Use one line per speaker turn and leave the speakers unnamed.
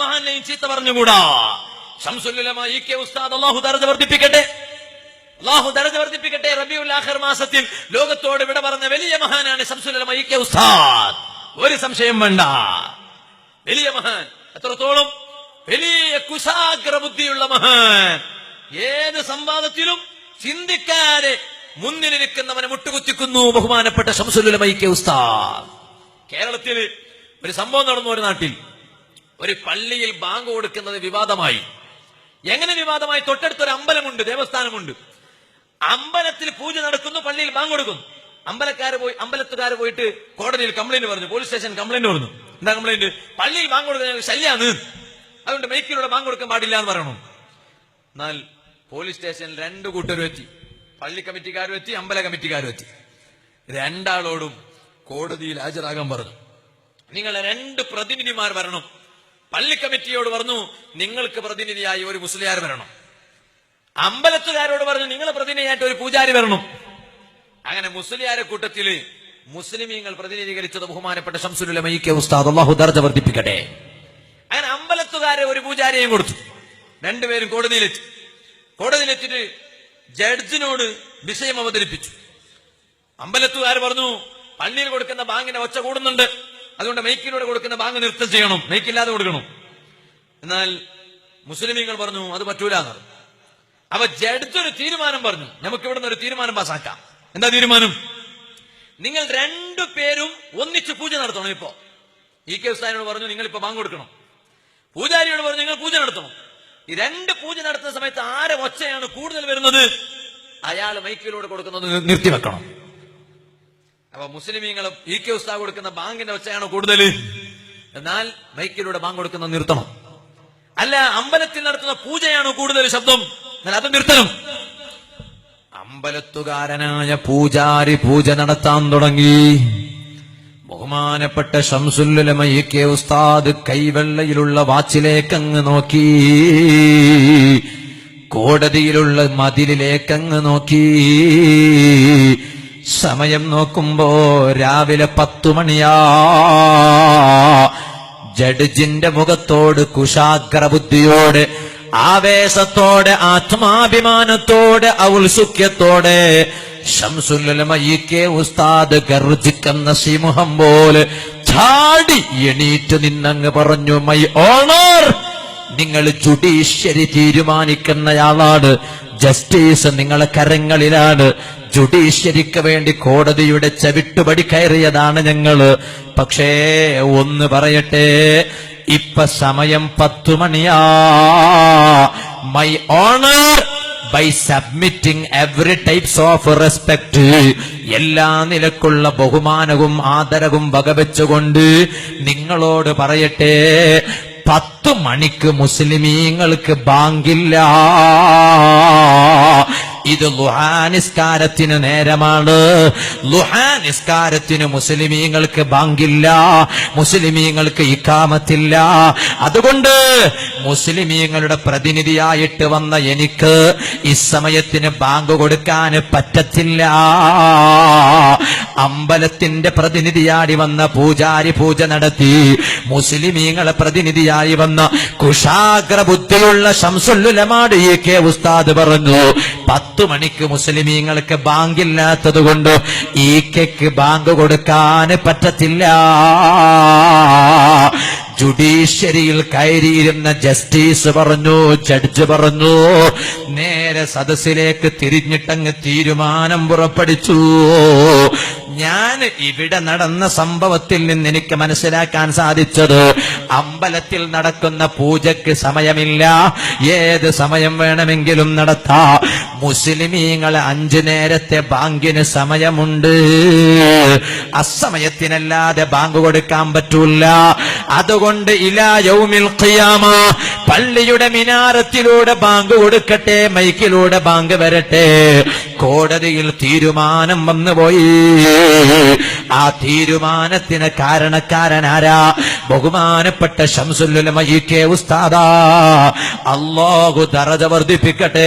മഹാനെയും ചീത്ത പറഞ്ഞുകൂടാ? Shamsul Ulama E K ഉസ്താദ് അള്ളാഹു ദർജ വർദ്ധിപ്പിക്കട്ടെ. അള്ളാഹു ദർജ വർദ്ധിപ്പിക്കട്ടെ റബിയുൽ ആഖിർ മാസത്തിൽ ലോകത്തോട് വിട പറഞ്ഞ വലിയ മഹാനാണ് ഷംസുല്ലമ ഇ കെ ഉസ്താദ്. ഒരു സംശയം വേണ്ട. വലിയ മഹാൻ എത്രത്തോളം വലിയ കുശാഗ്ര ബുദ്ധിയുള്ള മഹാൻ. ഏത് സംവാദത്തിലും ചിന്തിക്കാതെ മുന്നിലിരിക്കുന്നവനെ മുട്ടുകുത്തിക്കുന്നു ബഹുമാനപ്പെട്ട ഷംസുലുലമൈക്കെ ഉസ്താദ്. കേരളത്തിൽ ഒരു സംഭവം നടന്നു ഒരു നാട്ടിൽ. ഒരു പള്ളിയിൽ ബാങ്ക് കൊടുക്കുന്നത് വിവാദമായി. എങ്ങനെ വിവാദമായി? തൊട്ടടുത്തൊരു അമ്പലമുണ്ട് ദേവസ്ഥാനമുണ്ട്. അമ്പലത്തിൽ പൂജ നടക്കുന്നു പള്ളിയിൽ ബാങ്ക് കൊടുക്കുന്നു അമ്പലക്കാര് പോയി അമ്പലത്തുകാര് പോയിട്ട് കോടതിയിൽ കംപ്ലൈന്റ് പറഞ്ഞു പോലീസ് സ്റ്റേഷൻ കംപ്ലൈന്റ് പറഞ്ഞു. എന്താ കംപ്ലൈന്റ്? പള്ളിയിൽ ബാങ്ക് കൊടുക്കുന്ന ശല്യാണ്. അതുകൊണ്ട് മൈക്കിലൂടെ ബാങ്ക് കൊടുക്കാൻ പാടില്ല എന്ന് പറയണം. എന്നാൽ പോലീസ് സ്റ്റേഷനിൽ രണ്ട് കൂട്ടരും എത്തി പള്ളി കമ്മിറ്റിക്കാരും എത്തി അമ്പല കമ്മിറ്റിക്കാരും എത്തി രണ്ടാളോടും കോടതിയിൽ ഹാജരാകാൻ പറഞ്ഞു. നിങ്ങളെ രണ്ട് പ്രതിനിധിമാർ വരണം. പള്ളി കമ്മിറ്റിയോട് പറഞ്ഞു നിങ്ങൾക്ക് പ്രതിനിധിയായി ഒരു മുസ്ലിയാർ വരണം. അമ്പലത്തുകാരോട് പറഞ്ഞു നിങ്ങൾ പ്രതിനിധിയായിട്ട് ഒരു പൂജാരി വരണം. അങ്ങനെ മുസ്ലിയാരെ കൂട്ടത്തിൽ മുസ്ലിമീങ്ങൾ പ്രതിനിധീകരിച്ചത് ബഹുമാനപ്പെട്ട ഷംസുലുലമയ്ക്ക് ഉസ്താദ്. അള്ളാഹു ദർജ വർദ്ധിപ്പിക്കട്ടെ. അങ്ങനെ അമ്പലത്തുകാരെ ഒരു പൂജാരിയും കൊടുത്തു. രണ്ടുപേരും കോടതിയിലെത്തി. കോടതിയിലെത്തിട്ട് ജഡ്ജിനോട് വിഷയം അവതരിപ്പിച്ചു. അമ്പലത്തുകാർ പറഞ്ഞു പള്ളിയിൽ കൊടുക്കുന്ന ബാങ്കിന്റെ ഒച്ച കൂടുന്നുണ്ട്. അതുകൊണ്ട് മൈക്കിലൂടെ കൊടുക്കുന്ന ബാങ്ക് നൃത്തം ചെയ്യണം. മൈക്കില്ലാതെ കൊടുക്കണം. എന്നാൽ മുസ്ലിമീങ്ങൾ പറഞ്ഞു അത് പറ്റൂല എന്ന് പറഞ്ഞു. അപ്പൊ ജഡ്ജ് ഒരു തീരുമാനം പറഞ്ഞു. നമുക്ക് ഇവിടുന്ന് ഒരു തീരുമാനം പാസാക്കാം. എന്താ തീരുമാനം? നിങ്ങൾ രണ്ടു പേരും ഒന്നിച്ച് പൂജ നടത്തണം ഇപ്പോ. ഇ കെ ഉസ്താദിനോട് പറഞ്ഞു നിങ്ങൾ ഇപ്പൊ ബാങ്ക് കൊടുക്കണം. പൂജാരിയോട് പറഞ്ഞു നിങ്ങൾ പൂജ നടത്തണം. ഈ രണ്ട് പൂജ നടത്തുന്ന സമയത്ത് ആരെ ഒച്ചയാണ് കൂടുതൽ വരുന്നത്? അയാൾ മൈക്കിലൂടെ കൊടുക്കുന്നത് നിർത്തിവെക്കണം. അപ്പൊ മുസ്ലിമീങ്ങളും ഇ കെ ഉസ്താദ് കൊടുക്കുന്ന ബാങ്കിന്റെ ഒച്ചയാണ് കൂടുതൽ എന്നാൽ മൈക്കിലൂടെ ബാങ്ക് കൊടുക്കുന്ന നിർത്തണം. അല്ല അമ്പലത്തിൽ നടത്തുന്ന പൂജയാണ് കൂടുതൽ ശബ്ദം. എന്നാൽ അത് നിർത്തണം. അമ്പലത്തുകാരനായ പൂജാരി പൂജ നടത്താൻ തുടങ്ങി. ബഹുമാനപ്പെട്ട ഷംസുല്ലുലമയ്ക്ക് ഉസ്താദ് കൈവെള്ളയിലുള്ള വാച്ചിലേക്കങ്ങ് നോക്കി. കോടതിയിലുള്ള മതിലിലേക്കങ്ങ് നോക്കി. സമയം നോക്കുമ്പോ രാവിലെ പത്തു മണിയാ. ജഡ്ജിന്റെ മുഖത്തോട് കുശാഗ്ര ബുദ്ധിയോട് ആവേശത്തോടെ ആത്മാഭിമാനത്തോടെ ഔത്സുഖ്യത്തോടെ ഉസ്താദ് ഗർജിക്കുന്ന സിമുഹം പോലെ ചാടി എണീറ്റ് നിന്നങ്ങ് പറഞ്ഞു മൈ ഓണർ നിങ്ങൾ ജുഡീഷ്യറി തീരുമാനിക്കുന്നയാളാണ്. ജസ്റ്റിസ് നിങ്ങളെ കരങ്ങളിലാണ്. ജുഡീഷ്യറിക്ക് വേണ്ടി കോടതിയുടെ ചവിട്ടുപടി കയറിയതാണ് ഞങ്ങൾ. പക്ഷേ ഒന്ന് പറയട്ടെ ഇപ്പൊ സമയം പത്തു മണിയാ. My honour by submitting every types of respect എല്ലാ നിലക്കുള്ള ബഹുമാനവും ആദരവും വകവെച്ചുകൊണ്ട് നിങ്ങളോട് പറയട്ടെ പത്ത് മണിക്ക് മുസ്ലിമീങ്ങൾക്ക് ബാങ്കില്ല. ഇത് ലുഹാനിസ്കാരത്തിന് നേരമാണ്. ലുഹാനിസ്കാരത്തിന് മുസ്ലിമീങ്ങൾക്ക് ബാങ്കില്ല മുസ്ലിമീങ്ങൾക്ക് ഇക്കാമത്തില്ല അതുകൊണ്ട് മുസ്ലിമീങ്ങളുടെ പ്രതിനിധിയായിട്ട് വന്ന എനിക്ക് ഈ ഇസമയത്തിന് ബാങ്ക് കൊടുക്കാൻ പറ്റത്തില്ല. അമ്പലത്തിന്റെ പ്രതിനിധിയായി വന്ന പൂജാരി പൂജ നടത്തി മുസ്ലിമീങ്ങളെ പ്രതിനിധിയായി വന്ന കുഷാഗ്ര ബുദ്ധിയുള്ള ശംസുല്ലുലമാട് ഈ കെ ഉസ്താദ് പറഞ്ഞു പത്തു മണിക്ക് മുസ്ലിമീങ്ങൾക്ക് ബാങ്കില്ലാത്തത് കൊണ്ട് ഈ കെക്ക് ബാങ്ക് കൊടുക്കാൻ പറ്റത്തില്ല. ജുഡീഷ്യറിയിൽ കയറിയിരുന്ന ജസ്റ്റിസ് പറഞ്ഞു ജഡ്ജ് പറഞ്ഞു നേരെ സദസ്സിലേക്ക് തിരിഞ്ഞിട്ടങ്ങ് തീരുമാനം പുറപ്പെടുത്തു ഞാൻ ഇവിടെ നടന്ന സംഭവത്തിൽ നിന്ന് എനിക്ക് മനസ്സിലാക്കാൻ സാധിച്ചത് അമ്പലത്തിൽ നടക്കുന്ന പൂജയ്ക്ക് സമയമില്ല. ഏത് സമയം വേണമെങ്കിലും നടത്താം. മുസ്ലിമീങ്ങളെ അഞ്ചു നേരത്തെ ബാങ്കിന് സമയമുണ്ട്. അസമയത്തിനല്ലാതെ ബാങ്ക് കൊടുക്കാൻ പറ്റൂല. അതുകൊണ്ട് ഇലാ യൗമിൽ ഖിയാമ പള്ളിയുടെ മിനാരത്തിലൂടെ ബാങ്ക് കൊടുക്കട്ടെ മൈക്കിലൂടെ ബാങ്ക് വരട്ടെ. കോടതിയിൽ തീരുമാനം വന്നുപോയി. ആ തീരുമാനത്തിന് കാരണക്കാരനാരാ? ബഹുമാനപ്പെട്ട ശംസുല്ലുലമ ഇ കെ ഉസ്താദാ. അള്ളാഹു ദറജ വർദ്ധിപ്പിക്കട്ടെ.